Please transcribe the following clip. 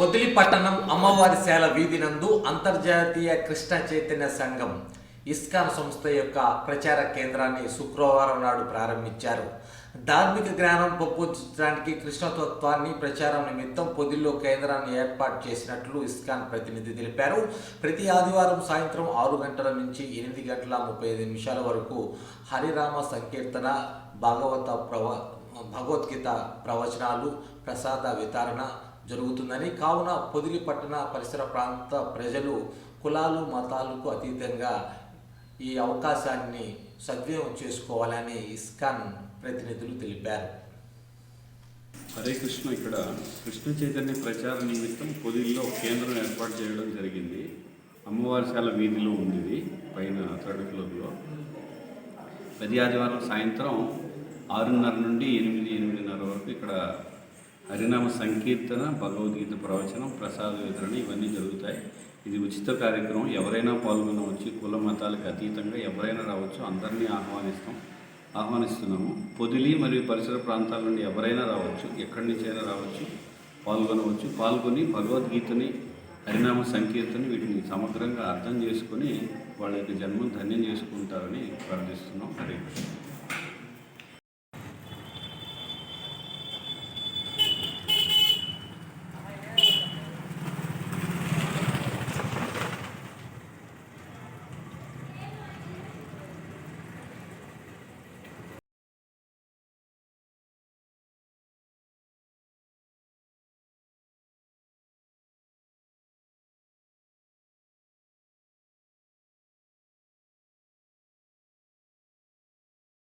అమ్మవారి శాల వీధి నందు అంతర్జాతీయ కృష్ణ చైతన్య సంఘం ఇస్కాన్ సంస్థ యొక్క ప్రచార కేంద్రాన్ని శుక్రవారం నాడు ప్రారంభించారు. ధార్మిక జ్ఞానం పెంపొందించడానికి కృష్ణతత్వాన్ని ప్రచారం నిమిత్తం పొదిల్లో కేంద్రాన్ని ఏర్పాటు చేసినట్లు ఇస్కాన్ ప్రతినిధి తెలిపారు. ప్రతి ఆదివారం సాయంత్రం ఆరు గంటల నుంచి ఎనిమిది గంటల ముప్పై ఐదు నిమిషాల వరకు హరిరామ సంకీర్తన భాగవత ప్రవ భగవద్గీత ప్రవచనాలు ప్రసాద వితరణ జరుగుతుందని. కావున పొదిలి పట్టణ పరిసర ప్రాంత ప్రజలు కులాలు మతాలకు అతీతంగా ఈ అవకాశాన్ని సద్వినియోగం చేసుకోవాలని ఇస్కాన్ ప్రతినిధులు తెలిపారు. హరే కృష్ణ ఇక్కడ కృష్ణ చైతన్య ప్రచార నిమిత్తం పొదిల్లో కేంద్రం ఏర్పాటు చేయడం జరిగింది. అమ్మవారిశాల వీధిలో ఉంది పైన థర్డ్ ఫ్లోర్లో. ప్రతి ఆదివారం సాయంత్రం ఆరున్నర నుండి ఎనిమిది ఎనిమిదిన్నర వరకు ఇక్కడ హరినామ సంకీర్తన భగవద్గీత ప్రవచనం ప్రసాద వితరణ ఇవన్నీ జరుగుతాయి. ఇది ఉచిత కార్యక్రమం. ఎవరైనా పాల్గొనవచ్చు. కుల మతాలకు అతీతంగా ఎవరైనా రావచ్చు. అందరినీ ఆహ్వానిస్తాం. ఆహ్వానిస్తున్నాము. పొదిలి మరియు పరిసర ప్రాంతాల నుండి ఎవరైనా రావచ్చు. ఎక్కడి నుంచైనా రావచ్చు. పాల్గొనవచ్చు. పాల్గొని భగవద్గీతని హరినామ సంకీర్తన వీటిని సమగ్రంగా అర్థం చేసుకొని వాళ్ళ యొక్క జన్మం ధన్యం చేసుకుంటారని ప్రార్థిస్తున్నాం. హరే కృష్ణ.